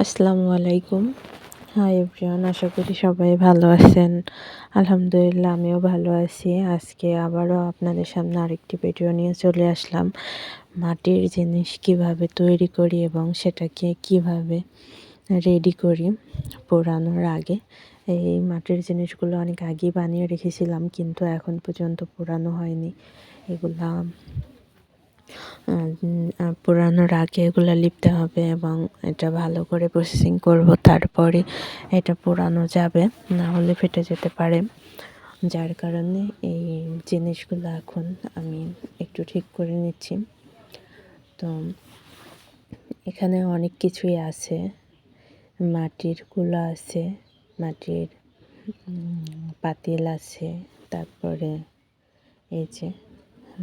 আসসালামু আলাইকুম। Hi everyone আশা করি সবাই ভালো আছেন। আলহামদুলিল্লাহ, আমিও ভালো আছি। আজকে আবারও আপনাদের সামনে আরেকটি ভিডিও নিয়ে চলে আসলাম। মাটির জিনিস কীভাবে তৈরি করি এবং সেটাকে কীভাবে রেডি করি পোড়ানোর আগে। এই মাটির জিনিসগুলো অনেক আগেই বানিয়ে রেখেছিলাম, কিন্তু এখন পর্যন্ত পোড়ানো হয়নি। এগুলা পোড়ানোর আগে এগুলো লিপতে হবে এবং এটা ভালো করে প্রসেসিং করব, তারপরে এটা পোড়ানো যাবে, না হলে ফেটে যেতে পারে। যার কারণে এই জিনিসগুলো এখন আমি একটু ঠিক করে নিচ্ছি। তো এখানে অনেক কিছুই আছে। মাটির কুলো আছে, মাটির পাতিল আছে, তারপরে এই যে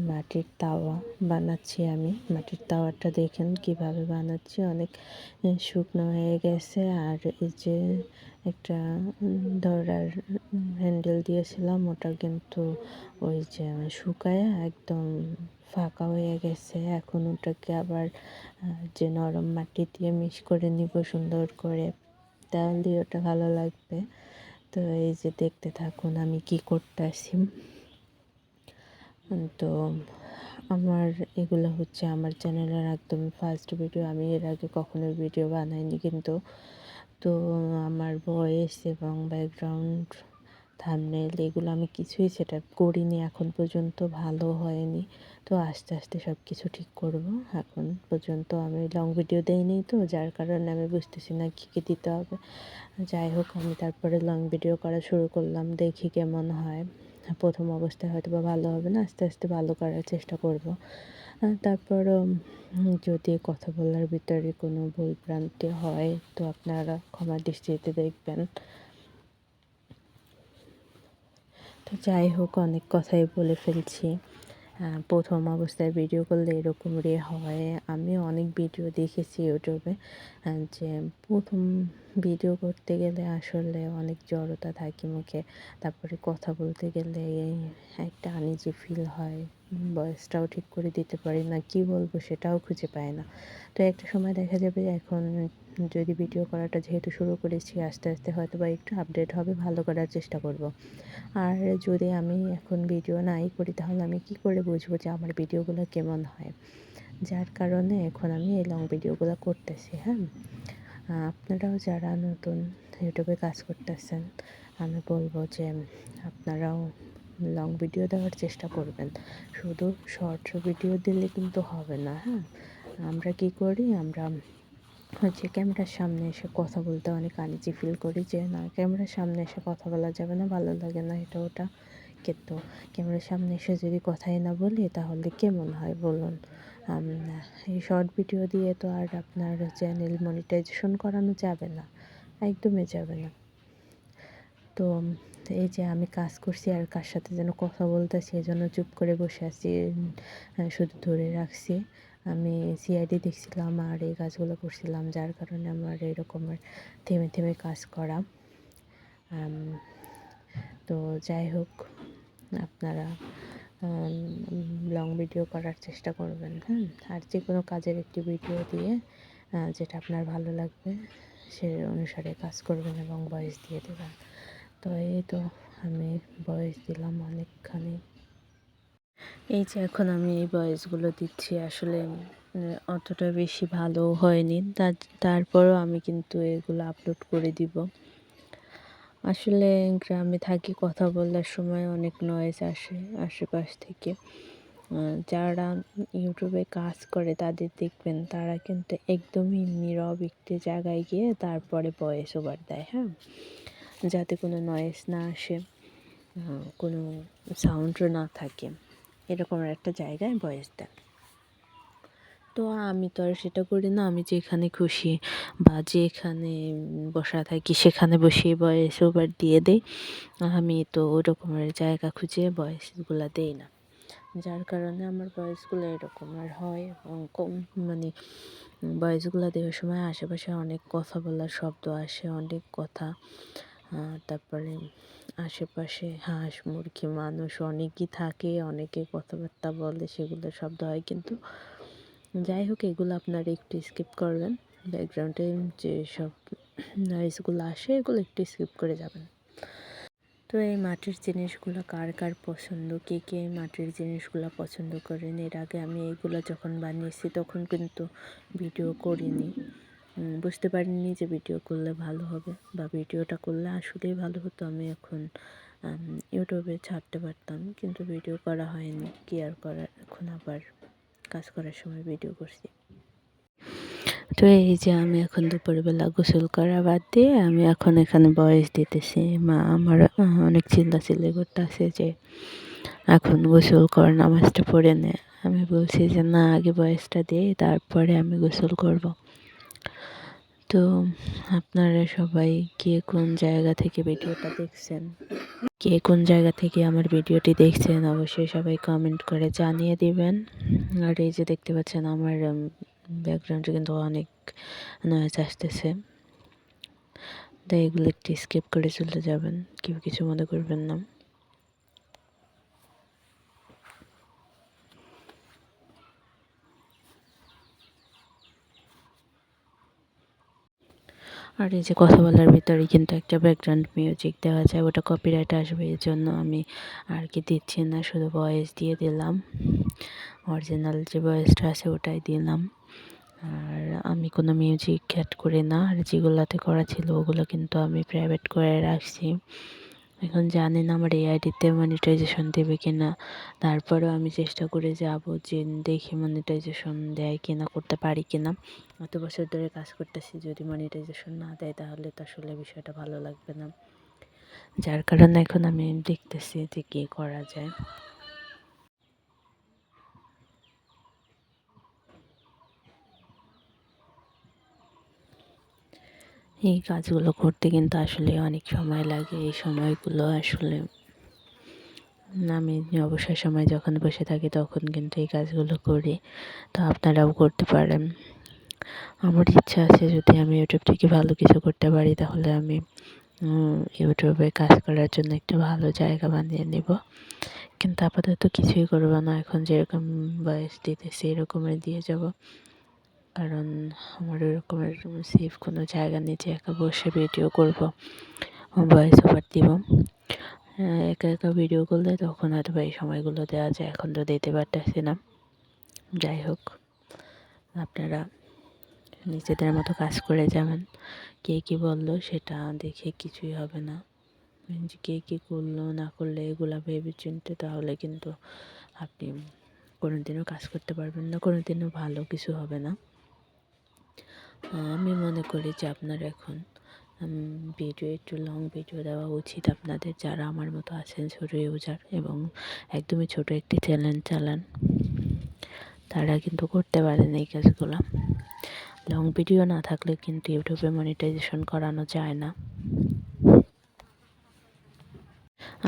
মাটির তাওয়া বানাচ্ছি আমি। মাটির তাওয়াটা দেখেন কীভাবে বানাচ্ছি। অনেক শুকনো হয়ে গেছে। আর এই যে একটা ধরার হ্যান্ডেল দিয়েছিলাম, ওটা কিন্তু ওই যে শুকায় একদম ফাঁকা হয়ে গেছে। এখন ওটাকে আবার যে নরম মাটি দিয়ে মিক্স করে নিব সুন্দর করে। তাহলে ওটা ভালো লাগবে। তো এই যে দেখতে থাকুন আমি কি করতেছি। তো আমার এগুলো হচ্ছে আমার চ্যানেলের একদম ফার্স্ট ভিডিও আমি এর আগে কখনো ভিডিও বানাইনি কিন্তু। তো আমার ভয়েস এবং ব্যাকগ্রাউন্ড থামনেল এগুলো আমি কিছুই সেটা করিনি, এখন পর্যন্ত ভালো হয়নি। তো আস্তে আস্তে সব কিছু ঠিক করব। এখন পর্যন্ত আমি লং ভিডিও দেইনি তো, যার কারণে আমি বুঝতেছি না কী কী দিতে হবে। যাই হোক, আমি তারপরে লং ভিডিও করা শুরু করলাম, দেখি কেমন হয়। প্রথম অবস্থায় হয়তো বা ভালো হবে না, আস্তে আস্তে ভালো করার চেষ্টা করব। তারপর যদি কথা বলার ভিতরে কোনো ভুল ভ্রান্তি হয়, তো আপনারা ক্ষমা দৃষ্টিতে দেখবেন। তো যাই হোক, অনেক কথাই বলে ফেলছি। প্রথম অবস্থায় ভিডিও করলে এরকম রে হয়। আমি অনেক ভিডিও দেখেছি ইউটিউবে যে প্রথম ভিডিও করতে গেলে আসলে অনেক জড়তা থাকে মুখে। তারপরে কথা বলতে গেলে একটা আনিজি ফিল হয়। বয়সটাও ঠিক করে দিতে পারি না, কি বলব সেটাও খুঁজে পায় না। তো একটা সময় দেখা যাবে এখন যদি ভিডিও করাটা যেহেতু শুরু করেছি, আস্তে আস্তে হয়তো বা একটু আপডেট হবে, ভালো করার চেষ্টা করব। আর যদি আমি এখন ভিডিও নাই করি, তাহলে আমি কি করে বুঝব যে আমার ভিডিওগুলো কেমন হয়? যার কারণে এখন আমি এই লং ভিডিওগুলো করতেছি হ্যাঁ? আপনারাও যারা নতুন ইউটিউবে কাজ করতেছেন, আমি বলব যে আপনারাও লং ভিডিও দেওয়ার চেষ্টা করবেন। শুধু শর্ট ভিডিও দিলে কিন্তু হবে না হ্যাঁ? আমরা কি করি? আমরা হচ্ছে ক্যামেরার সামনে এসে কথা বলতে অনেক আনিজি ফিল করি যে, না, ক্যামেরার সামনে এসে কথা বলা যাবে না, ভালো লাগে না, এটা ওটা। কিন্তু ক্যামেরার সামনে এসে যদি কথাই না বলি, তাহলে কেমন হয় বলুন? এই শর্ট ভিডিও দিয়ে তো আর আপনার চ্যানেল মনিটাইজেশন করানো যাবে না, একদমই যাবে না। তো এই যে আমি কাজ করছি আর কার সাথে যেন কথা বলতেছি জন্য চুপ করে বসে আছি শুধু ধরে রাখছি। আমি সিআইডি দেখছিলাম আর এই কাজগুলো করছিলাম, যার কারণে আমার এরকমের থেমে থেমে কাজ করা। তো যাই হোক, আপনারা লং ভিডিও করার চেষ্টা করবেন হ্যাঁ আর যে কোনো কাজের একটি ভিডিও দিয়ে যেটা আপনার ভালো লাগবে, সে অনুসারে কাজ করবেন এবং ভয়েস দিয়ে দেবেন। তো এই তো আমি ভয়েস দিলাম অনেকখানি। এই যে এখন আমি এই ভয়েসগুলো দিচ্ছি, আসলে অতটা বেশি ভালো হয়নি। তারপরও আমি কিন্তু এগুলো আপলোড করে দিব। আসলে গ্রামে থাকি, কথা বলার সময় অনেক নয়েজ আসে আশেপাশ থেকে। যারা ইউটিউবে কাজ করে তাদের দেখবেন, তারা কিন্তু একদমই নীরব একটি জায়গায় গিয়ে তারপরে ভয়েস ওভার দেয় হ্যাঁ? যাতে কোনো নয়েজ না আসে কোনো সাউন্ডও না থাকে। এরকম একটা জায়গায় ভয়েস দেন। তো আমি তো আর সেটা করি না, আমি যেখানে খুশি বা যেখানে বসা থাকি সেখানে বসে ভয়েস ওভার দিয়ে দেই। আমি তো ওই রকমের জায়গা খুঁজে ভয়েসগুলো দেই না। যার কারণে আমার ভয়েসগুলো এরকম আর হয় কম মানে ভয়েসগুলো দেওয়ার সময় আশেপাশে অনেক কথা বলার শব্দ আসে, অনেক কথা তারপরে আশেপাশে হাঁস, মুরগি, মানুষ অনেকই থাকে, অনেকে কথাবার্তা বলে, সেগুলো শব্দ হয়। কিন্তু যাই হোক, এগুলো আপনারা একটু স্কিপ করবেন। ব্যাকগ্রাউন্ডে যে সব নয়েজগুলো আসে, এগুলো একটু স্কিপ করে যাবেন। তো এই মাটির জিনিসগুলো কার কার পছন্দ? কে কে মাটির জিনিসগুলো পছন্দ করেন? এর আগে আমি এইগুলো যখন বানিয়েছি, তখন কিন্তু ভিডিও করিনি। বুঝতে পারিনি যে ভিডিও করলে ভালো হবে বা ভিডিওটা করলে আসলেই ভালো হতো। আমি এখন ইউটিউবে ছাড়তে পারতাম, কিন্তু ভিডিও করা হয়নি। কি আর করার? এখন আবার কাজ করার সময় ভিডিও করছি। তো এই যে আমি এখন দুপুরবেলা গোসল করা বাদ দিয়ে আমি এখন এখানে বয়স দিতেছি। মা আমার অনেক চিন্তা চিল্লি করতেছে যে এখন গোসল কর, নামাজটা পড়ে নে। আমি বলছি যে, না, আগে বয়সটা দিয়ে তারপরে আমি গোসল করব। তো আপনারা সবাই কে কোন জায়গা থেকে ভিডিওটা দেখছেন? কে কোন জায়গা থেকে আমার ভিডিওটি দেখছেন? অবশ্যই সবাই কমেন্ট করে জানিয়ে দিবেন। আর এই যে দেখতে পাচ্ছেন আমার ব্যাকগ্রাউন্ডে কিন্তু অনেক নয়েজ আসতেছে। তাই এগুলো একটু স্কিপ করে চলে যাবেন, কেউ কিছু মনে করবেন না। আর এই যে কথা বলার ভিতরে কিন্তু একটা ব্যাকগ্রাউন্ড মিউজিক দেওয়া যায়, ওটা কপিরাইট আসবে এর জন্য আমি আর কি দিচ্ছি না, শুধু ভয়েস দিয়ে দিলাম। অরিজিনাল যে ভয়েসটা আছে ওটাই দিলাম। আর আমি কোনো মিউজিক অ্যাড করি না, আর যেগুলোতে করা ছিল ওগুলো কিন্তু আমি প্রাইভেট করে রাখছি। এখন জানি না আমার এই আইডিতে মনিটাইজেশন দেবে কি না তারপরেও আমি চেষ্টা করে যাব যে দেখি মনিটাইজেশন দেয় কি না করতে পারি কি না বছর ধরে কাজ করতেছি, যদি মনিটাইজেশন না দেয় তাহলে তো আসলে বিষয়টা ভালো লাগবে না। যার কারণে এখন আমি দেখতেছি যে কী করা যায়। এই কাজগুলো করতে কিন্তু আসলে অনেক সময় লাগে। এই সময়গুলো আসলে আমি অবসর সময় যখন বসে থাকি তখন কিন্তু এই কাজগুলো করি। তো আপনারাও করতে পারেন। আমার ইচ্ছা আছে যদি আমি ইউটিউব থেকে ভালো কিছু করতে পারি তাহলে আমি ইউটিউবে কাজ করার জন্য একটা ভালো জায়গা বানিয়ে নেব। কিন্তু আপাতত কিছুই করব না। এখন যেরকম বয়স দিতেছি এরকমই দিয়ে যাব। কারণ আমার ওরকম ওরকমের সেফ কোনো জায়গা নেই যে একা বসে ভিডিও করব ভয়েস ওভার দিব। একা একা ভিডিও করলে তখন হয়তো এই সময়গুলো দেওয়া যায়, এখন তো দিতে পারতেছি না। যাই হোক, আপনারা নিজেদের মতো কাজ করে যাবেন। কে কী বলল সেটা দেখে কিছুই হবে না। কে কী করল না করলে এগুলো ভেবে চিনতে তাহলে কিন্তু আপনি কোনো দিনও কাজ করতে পারবেন না কোনো দিনও ভালো কিছু হবে না। আমি মনে করি যে আপনার এখন ভিডিও একটু লং ভিডিও দেওয়া উচিত আপনাদের যারা আমার মতো আছেন ছোটো ইউজার এবং একদমই ছোট একটি চ্যানেল চালান। তারা কিন্তু করতে পারেন এই কাজগুলো। লং ভিডিও না থাকলে কিন্তু ইউটিউবে মনিটাইজেশন করানো যায় না।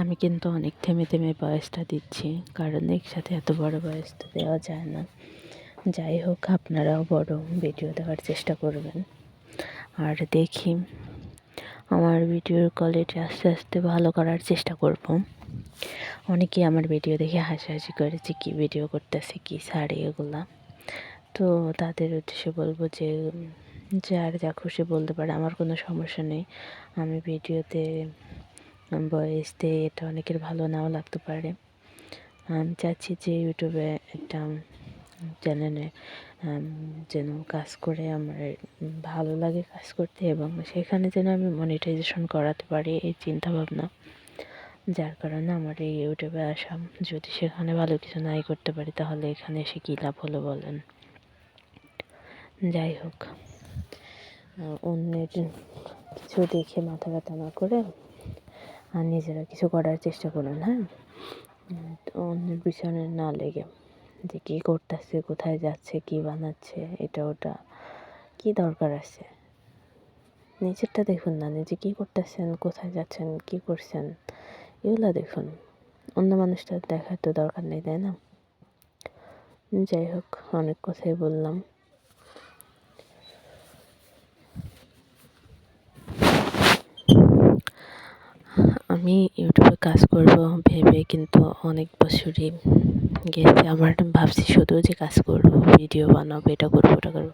আমি কিন্তু অনেক থেমে থেমে বয়সটা দিচ্ছি, কারণ একসাথে এত বড় বয়সটা দেওয়া যায় না। যাই হোক, আপনারাও বড় ভিডিও দেওয়ার চেষ্টা করবেন। আর দেখি, আমার ভিডিওর কোয়ালিটি আস্তে আস্তে ভালো করার চেষ্টা করব। অনেকেই আমার ভিডিও দেখে হাসাহাসি করেছে কী ভিডিও করতেছে, কী সারে এগুলা। তো তাদের উদ্দেশ্যে বলব যে, যার যা খুশি বলতে পারে, আমার কোনো সমস্যা নেই। আমি ভিডিওতে ভয়েস দিয়ে এটা অনেকের ভালো নাও লাগতে পারে। আমি চাচ্ছি যে ইউটিউবে একটা চ্যানেলে যেন কাজ করে আমার ভালো লাগে কাজ করতে এবং সেখানে যেন আমি মনিটাইজেশন করাতে পারি এই চিন্তা ভাবনা যার কারণে আমার এই ইউটিউবে আসা, যদি সেখানে ভালো কিছু নাই করতে পারি তাহলে এখানে এসে কী লাভ হলো বলেন? যাই হোক অন্যের কিছু দেখে মাথা ব্যথা না করে আর নিজেরা কিছু করার চেষ্টা করুন হ্যাঁ? অন্যের পিছনে না লেগে যে কী করতেছে, কোথায় যাচ্ছে, কী বানাচ্ছে, এটা, ওটা, কী দরকার আছে? নিজেরটা দেখুন না, নিজে কী করতেছেন, কোথায় যাচ্ছেন, কী করছেন, এগুলো দেখুন। অন্য মানুষটা দেখার তো দরকার নেই, তাই না? যাই হোক, অনেক কথাই বললাম। আমি ইউটিউবে কাজ করব ভেবে কিন্তু অনেক বছরই গেছে। আমার ভাবছি শুধু যে কাজ করব, ভিডিও বানাবো, এটা করব, ওটা করব।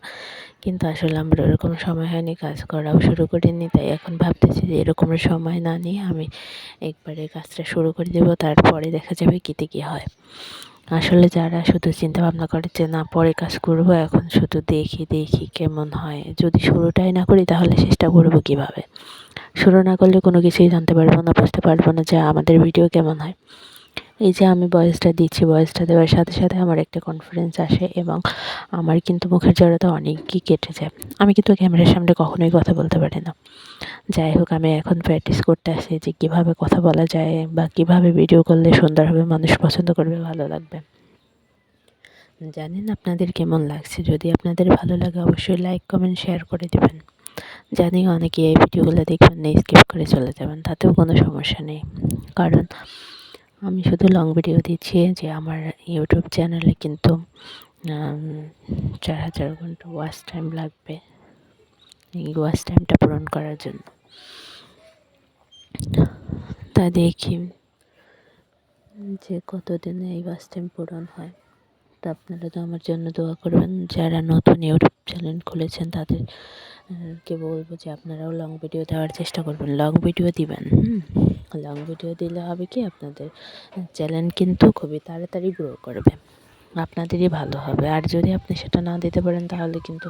কিন্তু আসলে আমার ওরকম সময় হয়নি কাজ করাও শুরু করিনি, তাই এখন ভাবতেছি যে এরকম সময় না নিয়ে আমি একবারে কাজটা শুরু করে দেবো, তারপরে দেখা যাবে কীতে কী হয়। আসলে যারা শুধু চিন্তা ভাবনা করে যে না, পরে কাজ করব, এখন শুধু দেখি দেখি কেমন হয়। যদি শুরুটাই না করি, তাহলে শেষটা করব কীভাবে? শুরু না করলে কোনো কিছুই জানতে পারব না, বুঝতে পারব না যে আমাদের ভিডিও কেমন হয়। এই যে আমি ভয়েসটা দিচ্ছি ভয়েসটা দেওয়ার সাথে সাথে আমার একটা কনফিডেন্স আসে এবং আমার কিন্তু মুখের জড়তা অনেকই কেটে যায়। আমি কিন্তু ক্যামেরার সামনে কখনোই কথা বলতে পারি না। যাই হোক, আমি এখন প্র্যাকটিস করতে আসি যে কীভাবে কথা বলা যায় বা কীভাবে ভিডিও করলে সুন্দর হবে মানুষ পছন্দ করবে, ভালো লাগবে। জানেন আপনাদের কেমন লাগছে? যদি আপনাদের ভালো লাগে, অবশ্যই লাইক কমেন্ট শেয়ার করে দেবেন। জানি অনেকে এই ভিডিওগুলো দেখবেন স্কিপ করে চলে যাবেন, তাতেও কোনো সমস্যা নেই। কারণ আমি শুধু লং ভিডিও দিচ্ছি যে আমার ইউটিউব চ্যানেলে কিন্তু চার হাজার ঘণ্টা ওয়াচ টাইম লাগবে। এই ওয়াচ টাইমটা পূরণ করার জন্য। তা দেখি যে কতদিনে এই ওয়াচ টাইম পূরণ হয়। তো আপনারা তো আমার জন্য দোয়া করবেন। যারা নতুন ইউটিউব চ্যানেল খুলেছেন, তাদের কে বলব যে আপনারাও লং ভিডিও দেওয়ার চেষ্টা করবেন। লং ভিডিও দিবেন, হুম। লং ভিডিও দিলে হবে কি আপনাদের চ্যানেল কিন্তু খুবই তাড়াতাড়ি গ্রো করবে। আপনাদেরই ভালো হবে। আর যদি আপনি সেটা না দিতে পারেন, তাহলে কিন্তু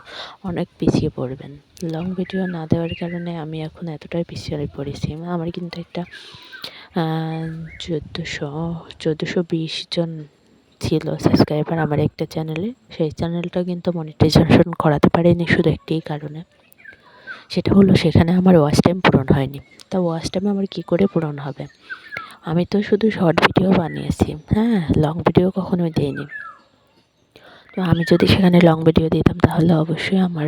অনেক পিছিয়ে পড়বেন। লং ভিডিও না দেওয়ার কারণে আমি এখন এতটাই পিছিয়ে পড়েছি। আমার কিন্তু একটা চোদ্দোশো চোদ্দোশো বিশ জন ছিল সাবস্ক্রাইবার আমার একটা চ্যানেলে সেই চ্যানেলটা কিন্তু মনিটাইজেশন করাতে পারিনি শুধু একটিই কারণে। সেটা হলো সেখানে আমার ওয়াচ টাইম পূরণ হয়নি। তা ওয়াচ টাইম আমার কী করে পূরণ হবে? আমি তো শুধু শর্ট ভিডিও বানিয়েছি হ্যাঁ লং ভিডিও কখনোই দিইনি। তো আমি যদি সেখানে লং ভিডিও দিতাম, তাহলে অবশ্যই আমার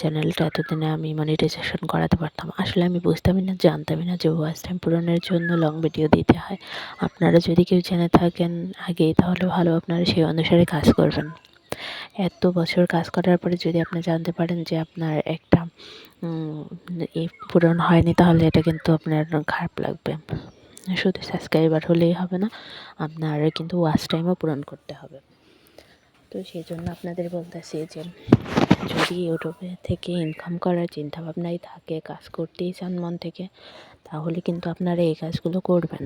চ্যানেলটা এতদিনে আমি মনিটাইজেশন করাতে পারতাম। আসলে আমি বুঝতামই না, জানতামই না যে ওয়াচ টাইম পূরণের জন্য লং ভিডিও দিতে হয়। আপনারা যদি কেউ জেনে থাকেন আগেই, তাহলে ভালো, আপনারা সেই অনুসারে কাজ করবেন। এত বছর কাজ করার পরে যদি আপনি জানতে পারেন যে আপনার একটা পূরণ হয়নি, তাহলে এটা কিন্তু আপনার খারাপ লাগবে। শুধু সাবস্ক্রাইবার হলেই হবে না, আপনার কিন্তু ওয়াচ টাইমও পূরণ করতে হবে। তো সেই জন্য আপনাদের বলতেছি যে, যদি ইউটিউবে থেকে ইনকাম করার চিন্তাভাবনাই থাকে, কাজ করতেই চান মন থেকে, তাহলে কিন্তু আপনারা এই কাজগুলো করবেন।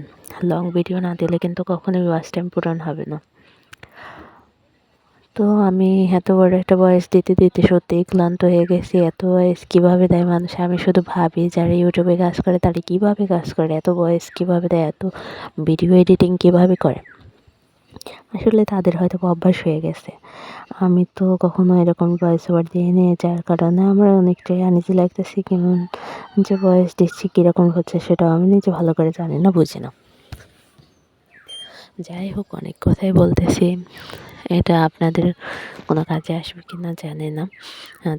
লং ভিডিও না দিলে কিন্তু কখনোই ওয়াচ টাইম পূরণ হবে না। তো আমি এত বড় একটা বয়স দিতে দিতে সত্যিই ক্লান্ত হয়ে গেছি। এত বয়স কীভাবে দেয় মানুষ? আমি শুধু ভাবি, যারা ইউটিউবে কাজ করে, তারা কীভাবে কাজ করে? এত বয়স কীভাবে দেয়? এত ভিডিও এডিটিং কীভাবে করে? আসলে তাদের হয়তো অভ্যাস হয়ে গেছে। আমি তো কখনো এরকম ভয়েস ওভার দিয়ে নিয়ে যার কারণে আমার অনেকটাই আনিজি লাগতেছি। কেমন যে ভয়েস দিচ্ছি, কীরকম হচ্ছে সেটাও আমি নিজে ভালো করে জানি না, বুঝি না। যাই হোক, অনেক কথাই বলতেছি। এটা আপনাদের কোনো কাজে আসবে কি না জানি না।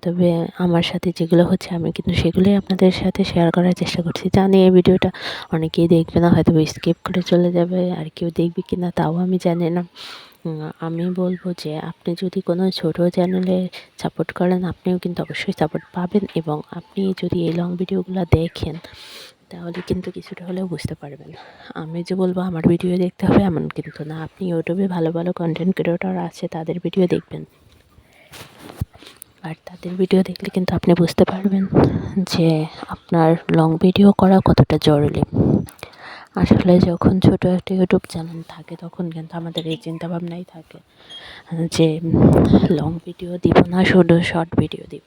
তবে আমার সাথে যেগুলো হচ্ছে আমি কিন্তু সেগুলোই আপনাদের সাথে শেয়ার করার চেষ্টা করছি। জানি এই ভিডিওটা অনেকেই দেখবে না হয়তো স্কিপ করে চলে যাবে, আর কেউ দেখবে কি না তাও আমি জানি না। আমি বলব যে আপনি যদি কোনো ছোট চ্যানেলে সাপোর্ট করেন, আপনিও কিন্তু অবশ্যই সাপোর্ট পাবেন এবং আপনি যদি এই লং ভিডিওগুলো দেখেন তাহলে কিন্তু কিছুটা হলেও বুঝতে পারবেন। আমি যে বলব, আমার ভিডিও দেখতে হবে এমন কিন্তু না। আপনি ইউটিউবে ভালো ভালো কন্টেন্ট ক্রিয়েটর আছে, তাদের ভিডিও দেখবেন। আর তাদের ভিডিও দেখলে কিন্তু আপনি বুঝতে পারবেন যে আপনার লং ভিডিও করা কতটা জরুরি। আসলে যখন ছোটো একটা ইউটিউব চ্যানেল থাকে, তখন কিন্তু আমাদের এই চিন্তাভাবনাই থাকে যে লং ভিডিও দিব না, শুধু শর্ট ভিডিও দিব।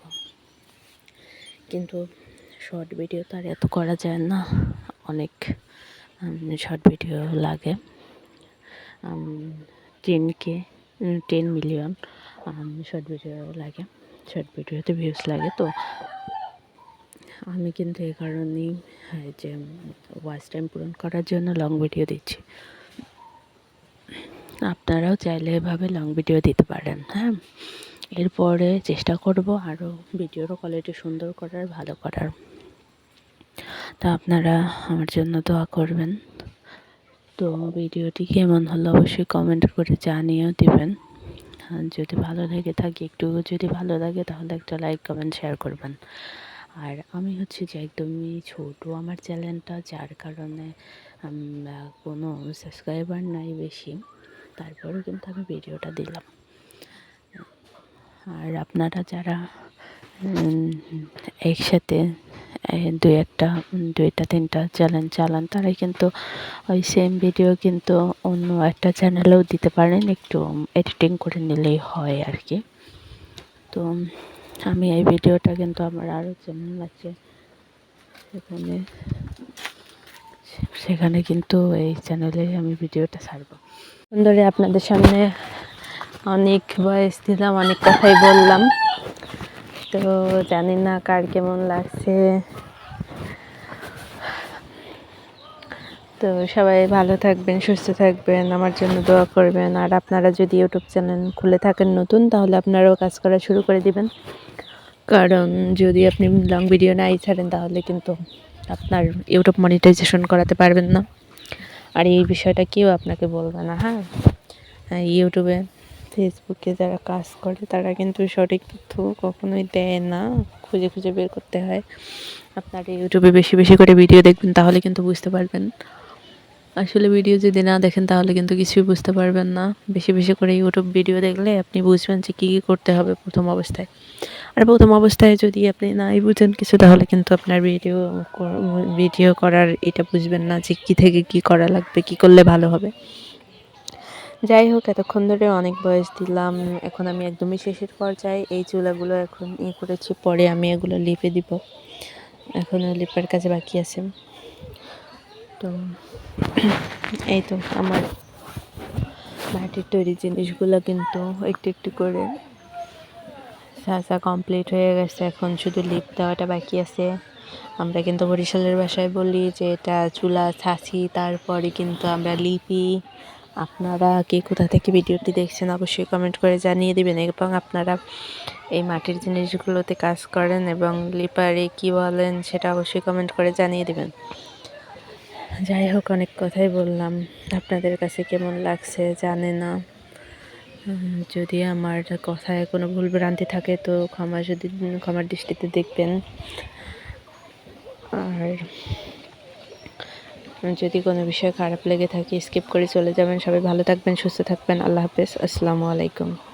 কিন্তু শর্ট ভিডিও তো আর এত করা যায় না। অনেক শর্ট ভিডিও লাগে। টেন কে টেন মিলিয়ন শর্ট ভিডিও লাগে। শর্ট ভিডিওতে ভিউজ লাগে তো। আমি কিন্তু এই কারণেই যে ওয়াচ টাইম পূরণ করার জন্য লং ভিডিও দিচ্ছি। আপনারাও চাইলে এভাবে লং ভিডিও দিতে পারেন হ্যাঁ? এরপরে চেষ্টা করব আরও ভিডিওরও কোয়ালিটি সুন্দর করার, ভালো করার। তা আপনারা আমার জন্য দোয়া করবেন। তো ভিডিওটি কেমন হলো অবশ্যই কমেন্ট করে জানিয়েও দেবেন। যদি ভালো লেগে থাকে, একটু যদি ভালো লাগে, তাহলে একটা লাইক কমেন্ট শেয়ার করবেন। আর আমি হচ্ছে যে একদমই ছোটো আমার চ্যানেলটা, যার কারণে কোনো সাবস্ক্রাইবার নাই বেশি। তারপরেও কিন্তু আমি ভিডিওটা দিলাম। আর আপনারা যারা একসাথে দুই একটা দুইটা, তিনটা চ্যানেল চালান। তারাই কিন্তু ওই সেম ভিডিও কিন্তু অন্য একটা চ্যানেলেও দিতে পারেন, একটু এডিটিং করে নিলেই হয় আর কি তো আমি এই ভিডিওটা কিন্তু আমার আরও চ্যানেল আছে। সেখানে সেখানে কিন্তু এই চ্যানেলে আমি ভিডিওটা ছাড়ব। সুন্দরী, আপনাদের সামনে অনেক বয়স দিলাম, অনেক কথাই বললাম। তো জানি না কার কেমন লাগছে। তো সবাই ভালো থাকবেন, সুস্থ থাকবেন, আমার জন্য দোয়া করবেন। আর আপনারা যদি ইউটিউব চ্যানেল খুলে থাকেন নতুন, তাহলে আপনারাও কাজ করা শুরু করে দিবেন। কারণ যদি আপনি লং ভিডিও নাই ছাড়েন, তাহলে কিন্তু আপনার ইউটিউব মনিটাইজেশন করাতে পারবেন না। আর এই বিষয়টা কেউ আপনাকে বলবে না হ্যাঁ? ইউটিউবে ফেসবুকে যারা কাজ করে, তারা কিন্তু সঠিক তথ্য কখনোই দেয় না। খুঁজে খুঁজে বের করতে হয়। আপনার ইউটিউবে বেশি বেশি করে ভিডিও দেখবেন, তাহলে কিন্তু বুঝতে পারবেন। আসলে ভিডিও যদি না দেখেন, তাহলে কিন্তু কিছুই বুঝতে পারবেন না। বেশি বেশি করে ইউটিউব ভিডিও দেখলে আপনি বুঝবেন যে কী কী করতে হবে প্রথম অবস্থায়। আর প্রথম অবস্থায় যদি আপনি নাই বুঝেন কিছু, তাহলে কিন্তু আপনার ভিডিও ভিডিও করার এটা বুঝবেন না যে কী থেকে কী করা লাগবে, কী করলে ভালো হবে। যাই হোক এতক্ষণ ধরে অনেক বয়স দিলাম। এখন আমি একদমই শেষের পর্যায়ে। এই চুলাগুলো এখন ই করেছি, পরে আমি এগুলো লিপে দিব। এখনও লিপার কাছে বাকি আছে। তো এই তো আমার মাটির তৈরি জিনিসগুলো কিন্তু একটু একটু করে সাজা কমপ্লিট হয়ে গেছে, এখন শুধু লিপ দেওয়াটা বাকি আছে। আমরা কিন্তু বরিশালের ভাষায় বলি যে এটা চুলা, ছাঁচি, তারপরে কিন্তু আমরা লিপি আপনারা কে কোথা থেকে ভিডিওটি দেখছেন অবশ্যই কমেন্ট করে জানিয়ে দেবেন এবং আপনারা এই মাটির জিনিসগুলোতে কাজ করেন এবং লিপারে কী বলেন সেটা অবশ্যই কমেন্ট করে জানিয়ে দেবেন। যাই হোক, অনেক কথাই বললাম। আপনাদের কাছে কেমন লাগছে জানে না। যদি আমার কথায় কোনো ভুল ভ্রান্তি থাকে তো ক্ষমা যদি, ক্ষমার দৃষ্টিতে দেখবেন। আর যদি কোনো বিষয় খারাপ লেগে থাকে স্কিপ করে চলে যাবেন। সবাই ভালো থাকবেন, সুস্থ থাকবেন। আল্লাহ হাফেজ। আসসালামু আলাইকুম।